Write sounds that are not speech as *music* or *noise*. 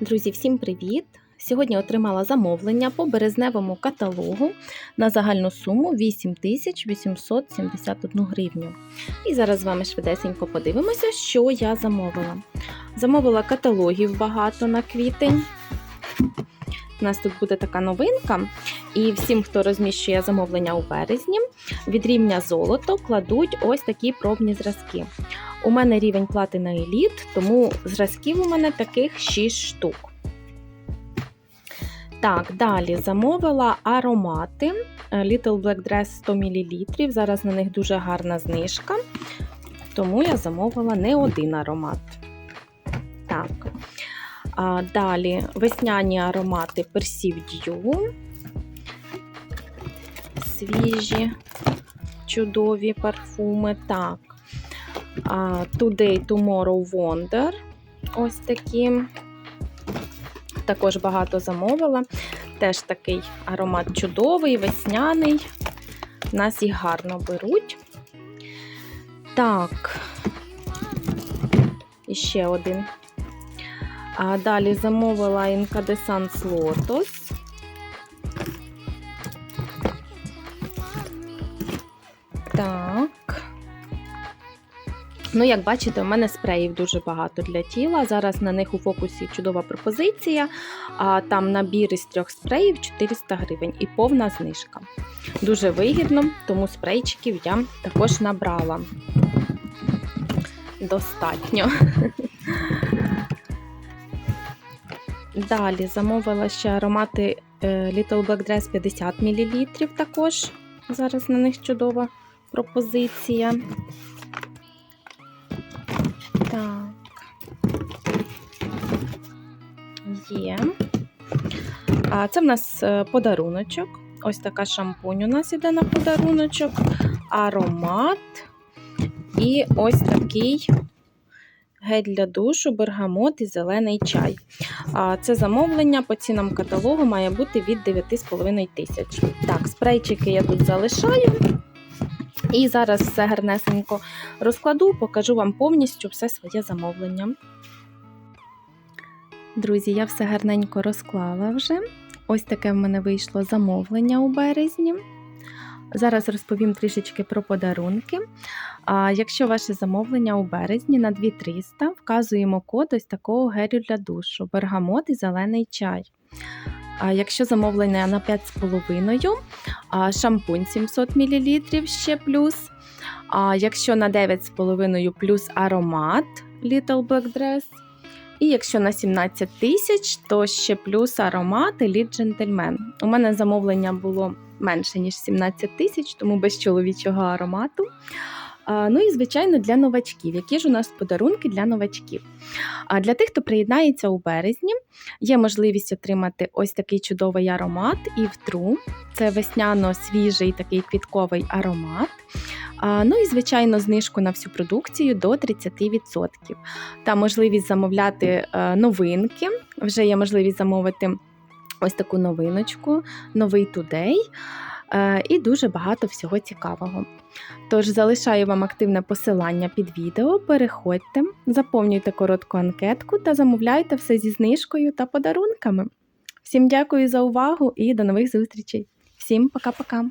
Друзі, всім привіт! Сьогодні отримала замовлення по березневому каталогу на загальну суму 8871 гривню. І зараз з вами швидесенько подивимося, що я замовила. Замовила каталогів багато на квітень. У нас тут буде така новинка. І всім, хто розміщує замовлення у березні, від рівня золото кладуть ось такі пробні зразки. У мене рівень платина еліт, тому зразків у мене таких 6 штук. Так, далі замовила аромати Little Black Dress 100 мл. Зараз на них дуже гарна знижка, тому я замовила не один аромат. Так. А, Далі весняні аромати Perceive Dew. Свіжі, чудові парфуми. Так. А, Today, Tomorrow, Wonder. Ось такі. Також багато замовила. Теж такий аромат чудовий, весняний. Нас їх гарно беруть. Так, і ще один. А далі замовила Incandescence Lotus. Так. Ну, як бачите, у мене спреїв дуже багато для тіла. Зараз на них у фокусі чудова пропозиція. А там набір із трьох спреїв 400 гривень і повна знижка. Дуже вигідно, тому спрейчиків я також набрала. Достатньо. *laughs* Далі замовила ще аромати Little Black Dress 50 мл. Також зараз на них чудова пропозиція. Так. Є. А це в нас е, подаруночок. Ось така шампунь у нас іде на подаруночок, аромат. І ось такий гель для душу, бергамот і зелений чай. Це замовлення по цінам каталогу має бути від 9,5 тисяч. Так, спрейчики я тут залишаю. І зараз все гарнесенько розкладу, покажу вам повністю все своє замовлення. Друзі, я все гарненько розклала вже. Ось таке в мене вийшло замовлення у березні. Зараз розповім трішечки про подарунки. А Якщо ваше замовлення у березні на 2300, вказуємо код ось такого гелю для душу, бергамот і зелений чай. А Якщо замовлення на 5,5, шампунь 700 мл ще плюс. А Якщо на 9,5 плюс аромат Little Black Dress. І якщо на 17 тисяч, то ще плюс аромат Elite Gentleman. У мене замовлення було менше, ніж 17 тисяч, тому без чоловічого аромату. Ну і, звичайно, для новачків. Які ж у нас подарунки для новачків? А Для тих, хто приєднається у березні, є можливість отримати ось такий чудовий аромат і втру. Це весняно-свіжий такий квітковий аромат. Ну і, звичайно, знижку на всю продукцію до 30%. Та можливість замовляти е, новинки. Вже є можливість замовити ось таку новиночку, новий тудей. І дуже багато всього цікавого. Тож залишаю вам активне посилання під відео. Переходьте, заповнюйте коротку анкетку та замовляйте все зі знижкою та подарунками. Всім дякую за увагу і до нових зустрічей! Всім пока-пока!